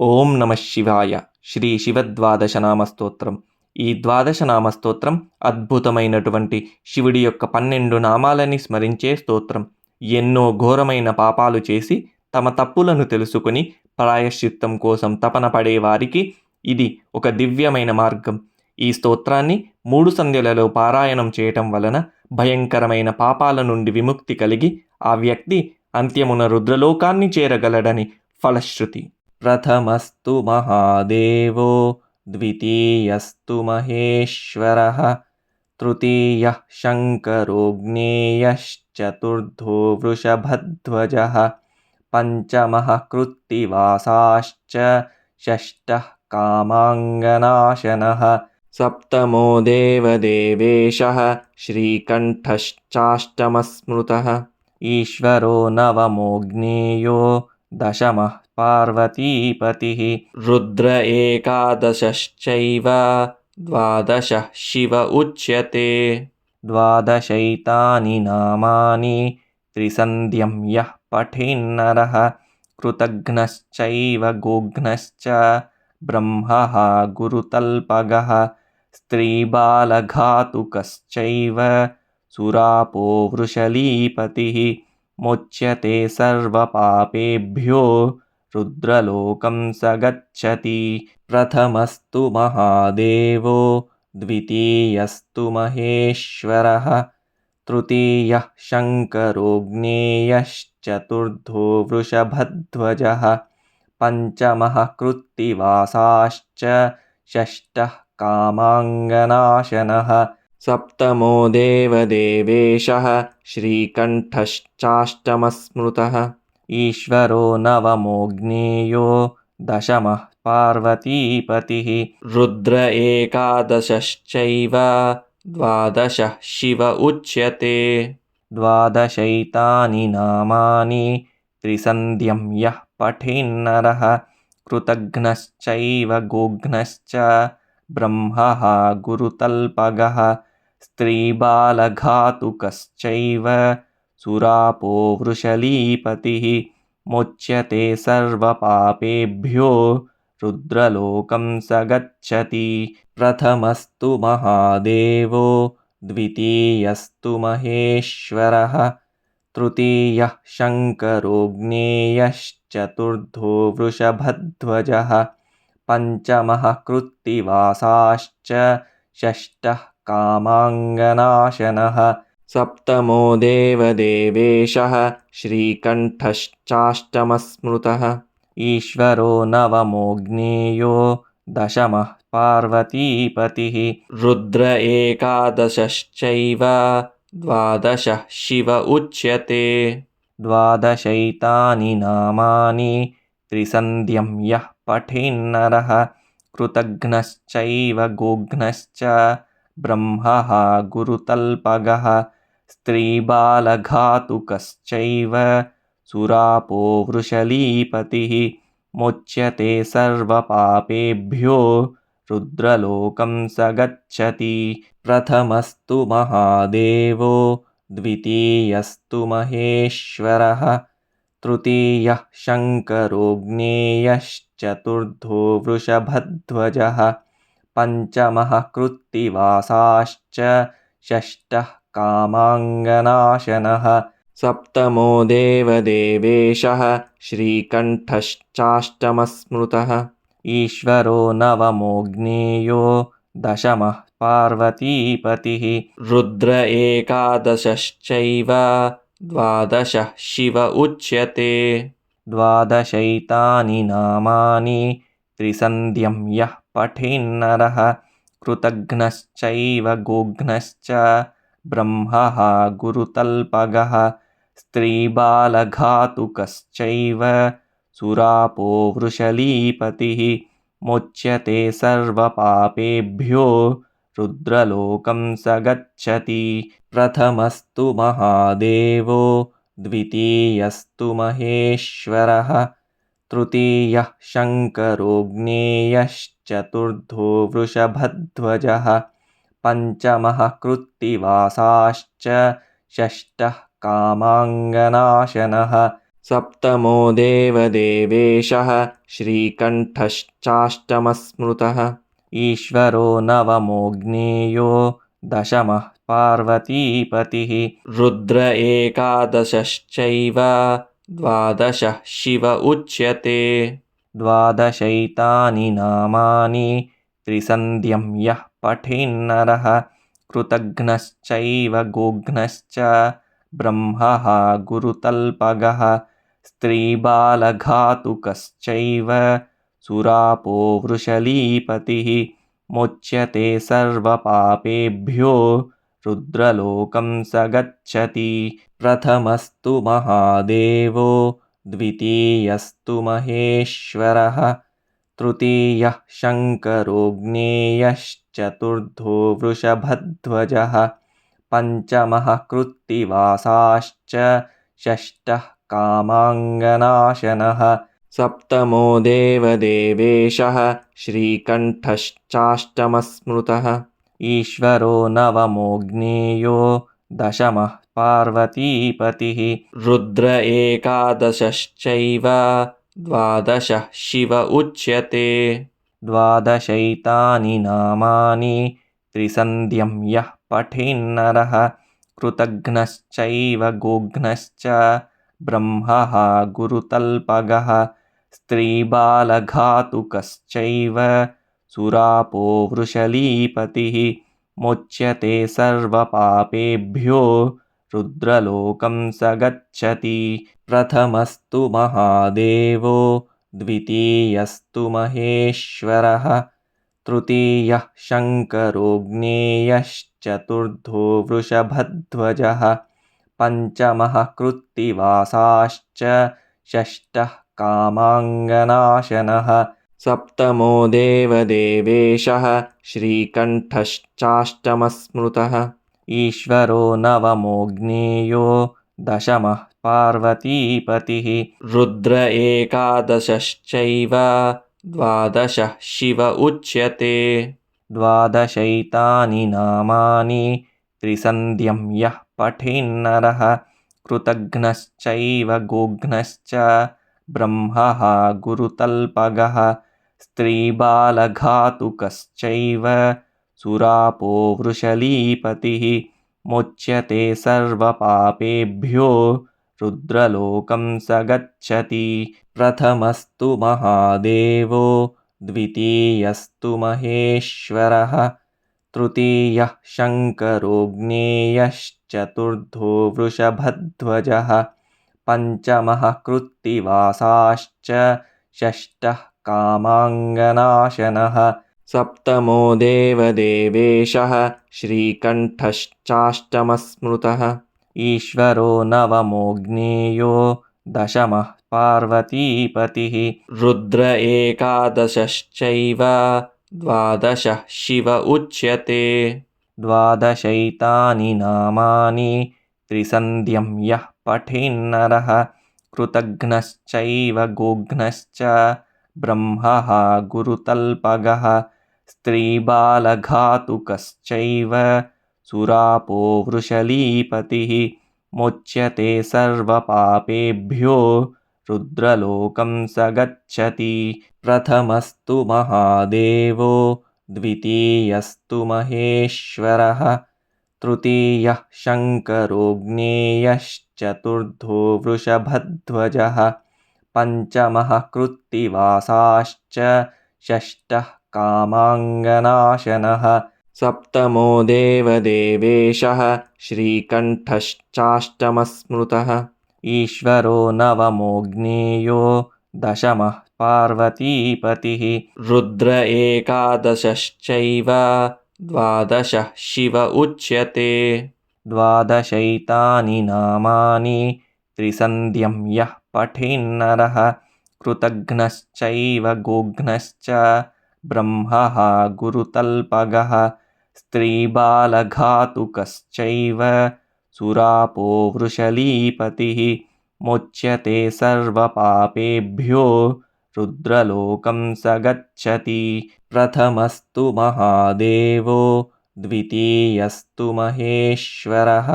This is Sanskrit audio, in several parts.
ఓం నమ శివాయ. శ్రీ శివద్వాదశ నామస్తోత్రం ఈ ద్వాదశ నామస్తోత్రం అద్భుతమైనటువంటి శివుడి యొక్క పన్నెండు నామాలని స్మరించే స్తోత్రం. ఎన్నో ఘోరమైన పాపాలు చేసి తమ తప్పులను తెలుసుకుని ప్రాయశ్చిత్తం కోసం తపన పడే వారికి ఇది ఒక దివ్యమైన మార్గం. ఈ స్తోత్రాన్ని మూడు సంధ్యలలో పారాయణం చేయటం వలన భయంకరమైన పాపాల నుండి విముక్తి కలిగి ఆ వ్యక్తి అంత్యమున రుద్రలోకాన్ని చేరగలడని ఫలశ్రుతి. प्रथमस्तु महादेवो द्वितीयस्तु महेश्वरः तृतीयः शङ्करो ज्ञेयश्चतुर्थो वृषभध्वजः पञ्चमः कृत्तिवासाश्च षष्ठः कामाङ्गनाशनः सप्तमो देवदेवेशः श्रीकण्ठश्चाष्टमस्मृतः ईश्वरो नवमोऽ दशमः पार्वतीपतिः। रुद्र एकादशश्चैव द्वादशः शिव उच्यते। द्वादशैतानि नामानि त्रिसन्ध्यं यः पठेन्नरः। कृतघ्नश्चैव गोघ्नश्च ब्रह्मः गुरुतल्पगः। स्त्रीबालघातुकश्चैव सुरापो वृषलीपतिः। मुच्यते सर्वपापेभ्यो रुद्रलोकं स गच्छति प्रथमस्तु महादेवो द्वितीयस्तु महेश्वरः तृतीयः शङ्करो ज्ञेयश्चतुर्थो वृषभध्वजः पञ्चमः कृत्तिवासाश्च षष्ठः कामाङ्गनाशनः सप्तमो देवदेवेशः श्रीकण्ठश्चाष्टमस्मृतः ईश्वरो नवमो ज्ञेयो दशमः पार्वतीपतिः। रुद्र एकादशश्चैव द्वादशः शिव उच्यते। द्वादशैतानि नामानि त्रिसन्ध्यं यः पठेन्नरः कृतघ्नश्चैव गोघ्नश्च ब्रह्मः गुरुतल्पगः स्त्रीबालघातुकश्चैव सुरापो वृषलीपतिः मुच्यते सर्वपापेभ्यो रुद्रलोकं स गच्छति प्रथमस्तु महादेवो, द्वितीयस्तु महेश्वरः, तृतीयः शङ्करो ज्ञेयश्चतुर्थो वृषभध्वजः, पञ्चमः कृत्तिवासाश्च, षष्ठः कामाङ्गनाशनः सप्तमो देवदेवेशः श्रीकण्ठश्चाष्टमस्मृतः। ईश्वरो नवमो ज्ञेयो दशमः पार्वतीपतिः। रुद्र एकादशश्चैव द्वादशः शिव उच्यते। द्वादशैतानि नामानि त्रिसन्ध्यं यः पठेन्नरः। कृतघ्नश्चैव गोघ्नश्च ब्रह्मः गुरुतल्पगः स्त्रीबालघातुकश्चैव सुरापो वृषलीपतिः मुच्यते सर्वपापेभ्यो रुद्रलोकं स गच्छति प्रथमस्तु महादेवो, द्वितीयस्तु महेश्वरः, तृतीयः शङ्करो ज्ञेयश्चतुर्थो वृषभध्वजः। पञ्चमः कृत्तिवासाश्च षष्ठः कामाङ्गनाशनः। सप्तमो देवदेवेशः श्रीकण्ठश्चाष्टमस्मृतः। ईश्वरो नवमो ज्ञेयो दशमः पार्वतीपतिः। रुद्र एकादशश्चैव द्वादशः शिव उच्यते। द्वादशैतानि नामानि त्रिसन्ध्यं यः पठेन्नरः। कृतघ्नश्चैव गोघ्नश्च ब्रह्मः गुरुतल्पगः। स्त्रीबालघातुकश्चैव सुरापो वृषलीपतिः। मुच्यते सर्वपापेभ्यो रुद्रलोकं स गच्छति प्रथमस्तु महादेवो द्वितीयस्तु महेश्वरः। तृतीयः शङ्करो ज्ञेयश्चतुर्थो वृषभध्वजः पञ्चमः कृत्तिवासाश्च षष्ठः कामाङ्गनाशनः सप्तमो देवदेवेशः श्रीकण्ठश्चाष्टमस्मृतः ईश्वरो नवमोऽग्नेयो दशमः पार्वतीपतिः रुद्र एकादशश्चैव द्वादशः शिव उच्यते द्वादशैतानि नामानि त्रिसन्ध्यं यः पठेन्नरः कृतघ्नश्चैव गोघ्नश्च ब्रह्मः गुरुतल्पगः स्त्रीबालघातुकश्चैव सुरापो वृषलीपतिः मोच्यते सर्वपापेभ्यो रुद्रलोकं स गच्छति। प्रथमस्तु महादेवो द्वितीयस्तु महेश्वरः तृतीयः शङ्करोऽग्नेयश्चतुर्थो वृषभध्वजः पञ्चमः कृत्तिवासाश्च षष्ठः कामाङ्गनाशनः सप्तमो देवदेवेशः श्रीकण्ठश्चाष्टमस्मृतः ईश्वरो नवमोऽग्नेयो दशमः पार्वतीपतिः। रुद्र एकादशश्चैव द्वादशः शिव उच्यते। द्वादशैतानि नामानि त्रिसन्ध्यं यः पठेन्नरः कृतघ्नश्चैव गोघ्नश्च ब्रह्मः गुरुतल्पगः स्त्रीबालघातुकश्चैव सुरापो वृषलीपतिः मोच्यते सर्वपापेभ्यो रुद्रलोकं स गच्छति प्रथमस्तु महादेवो द्वितीयस्तु महेश्वरः तृतीयः शङ्करोऽग्नेयश्चतुर्थो वृषभध्वजः पञ्चमः कृत्तिवासाश्च षष्ठः कामाङ्गनाशनः सप्तमो देवदेवेशः श्रीकण्ठश्चाष्टमस्मृतः ईश्वरो नवमोऽग्नेयो दशमः पार्वतीपतिः। रुद्र एकादशश्चैव द्वादशः शिव उच्यते। द्वादशैतानि नामानि त्रिसन्ध्यं यः पठेन्नरः। कृतघ्नश्चैव गोघ्नश्च ब्रह्मः गुरुतल्पगः। स्त्रीबालघातुकश्चैव सुरापो वृषलीपतिः मोच्यते सर्वपापेभ्यो रुद्रलोकं स गच्छति प्रथमस्तु महादेवो, द्वितीयस्तु महेश्वरः, तृतीयः शङ्करोऽग्नेयश्चतुर्थो वृषभध्वजः, पञ्चमः कृत्तिवासाश्च, षष्ठः कामाङ्गनाशनः सप्तमो देवदेवेशः श्रीकण्ठश्चाष्टमस्मृतः। ईश्वरो नवमोऽग्नेयो दशमः पार्वतीपतिः। रुद्र एकादशश्चैव द्वादशः शिव उच्यते। द्वादशैतानि नामानि त्रिसन्ध्यं यः पठेन्नरः। कृतघ्नश्चैव गोघ्नश्च ब्रह्मः गुरुतल्पगः स्त्रीबालघातुकश्चैव सुरापो वृषलीपतिः मोच्यते सर्वपापेभ्यो रुद्रलोकं स गच्छति प्रथमस्तु महादेवो, द्वितीयस्तु महेश्वरः, तृतीयः शङ्करोऽग्नेयश्चतुर्थो वृषभध्वजः, पञ्चमः कृत्तिवासाश्च, षष्ठः कामाङ्गनाशनः। सप्तमो देवदेवेशः श्रीकण्ठश्चाष्टमस्मृतः। ईश्वरो नवमोऽग्नेयो दशमः पार्वतीपतिः। रुद्र एकादशश्चैव द्वादशः शिव उच्यते। द्वादशैतानि नामानि त्रिसन्ध्यं यः पठेन्नरः। कृतघ्नश्चैव गोघ्नश्च ब्रह्मः गुरुतल्पगः स्त्रीबालघातुकश्चैव सुरापो वृषलीपतिः मोच्यते सर्वपापेभ्यो रुद्रलोकं स गच्छति प्रथमस्तु महादेवो द्वितीयस्तु महेश्वरः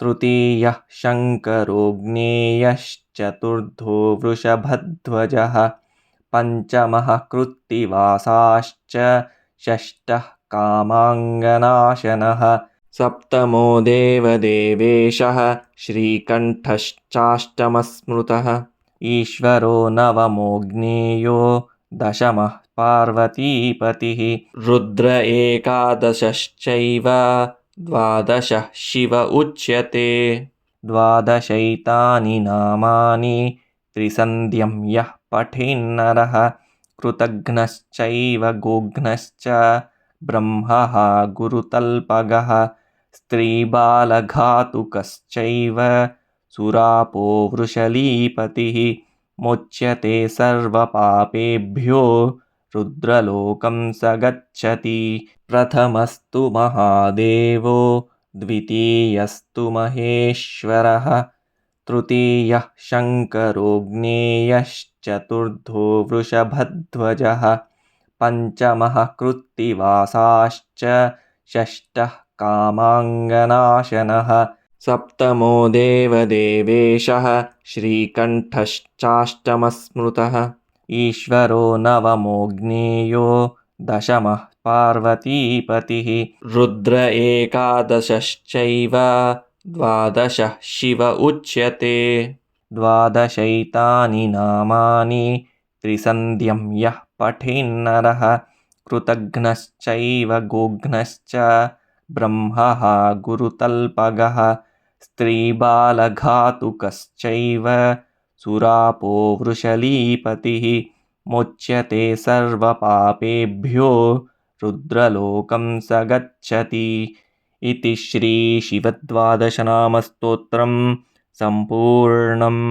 तृतीयः शङ्करो ज्ञेयश्चतुर्थो वृषभध्वजः पञ्चमः कृत्तिवासाश्च षष्ठः कामाङ्गनाशनः। सप्तमो देवदेवेशः श्रीकण्ठश्चाष्टमस्मृतः। ईश्वरो नवमो ज्ञेयो दशमः पार्वतीपतिः। रुद्र एकादशश्चैव द्वादशः शिव उच्यते। द्वादशैतानि नामानि त्रिसन्ध्यं यः पठेन्नरः कृतघ्नश्चैव गोघ्नश्च ब्रह्मः गुरुतल्पगः स्त्रीबालघातुकश्चैव सुरापो वृषलीपतिः मोच्यते सर्वपापेभ्यो रुद्रलोकं स गच्छति प्रथमस्तु महादेवो द्वितीयस्तु महेश्वरः तृतीयः शङ्करो ज्ञेयश्चतुर्थो वृषभध्वजः पञ्चमः कृत्तिवासाश्च षष्ठः कामाङ्गनाशनः सप्तमो देवदेवेशः श्रीकण्ठश्चाष्टमस्मृतः ईश्वरो नवमो ज्ञेयो दशमः पार्वतीपतिः रुद्र एकादशश्चैव द्वादशः शिव उच्यते। द्वादशैतानि नामानि त्रिसन्ध्यं यः पठेन्नरः कृतघ्नश्चैव गोघ्नश्च ब्रह्मः गुरुतल्पगः स्त्रीबालघातुकश्चैव सुरापो वृषलीपतिः मोच्यते सर्वपापेभ्यो रुद्रलोकं स गच्छति इति श्रीशिवद्वादशनामस्तोत्रं सम्पूर्णम्